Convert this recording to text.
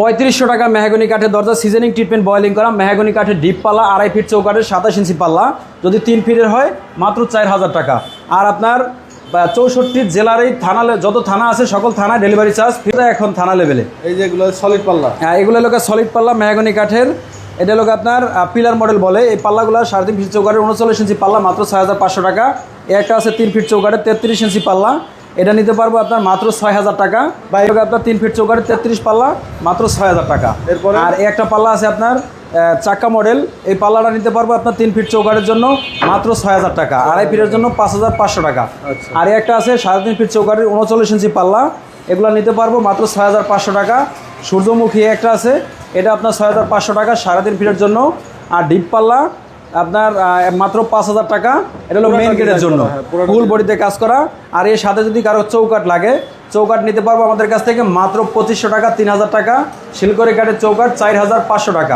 পঁয়ত্রিশশো টাকা মেহাগনি কাঠের দরজা সিজনিং ট্রিটমেন্ট বয়লিং করা মেহাগনি কাঠের ডিপ পাল্লা আড়াই ফিট চৌকাঠের সাতাশ ইঞ্চি পাল্লা যদি তিন ফিটের হয় মাত্র চার হাজার টাকা। আর আপনার চৌষট্টি জেলার এই থানা যত থানা আছে সকল থানায় ডেলিভারি চার্জ ফিরে এখন থানা লেভেলে এই যে এগুলো সলিড পাল্লা। হ্যাঁ এগুলো লোক সলিড পাল্লা মেহাগনি কাঠের। এটা লোক আপনার পিলার মডেল বলে। এই পাল্লাগুলো সাড়ে তিন ফিট চৌকাঠের উনচল্লিশ ইঞ্চি পাল্লা মাত্র ছয় হাজার পাঁচশো টাকা। একটা আছে তিন ফিট চৌকাঠের তেত্রিশ ইঞ্চি পাল্লা। এটা নিতে পারব আপনার মাত্র ছয় হাজার টাকা। বা এই আপনার তিন ফিট চৌকাঠের তেত্রিশ পাল্লা মাত্র ছয় হাজার টাকা। এরপরে? আর একটা পাল্লা আছে আপনার চাক্কা মডেল। এই পাল্লাটা নিতে পারব আপনার তিন ফিট চৌকাঠের জন্য মাত্র ছয় হাজার টাকা আড়াই ফিটের জন্য পাঁচ হাজার পাঁচশো টাকা। আচ্ছা। আর একটা আছে সাড়ে তিন ফিট চৌকাঠের উনচল্লিশ ইঞ্চি পাল্লা। এগুলো নিতে পারব মাত্র ছয় হাজার পাঁচশো টাকা। সূর্যমুখী একটা আছে এটা আপনার ছয় হাজার পাঁচশো টাকা সাড়ে তিন ফিটের জন্য। আর ডিপ পাল্লা আপনার মাত্র পাঁচ হাজার টাকা। এটা হলো মেন গেটের জন্য। করা, হ্যাঁ, ফুল বডিতে কাজ করা। আর এর সাথে যদি কারও চৌকাট লাগে চৌকাট নিতে পারব আমাদের কাছ থেকে মাত্র পঁচিশশো টাকা তিন হাজার টাকা। শিলকরি কাঠের চৌকাট চার হাজার পাঁচশো টাকা।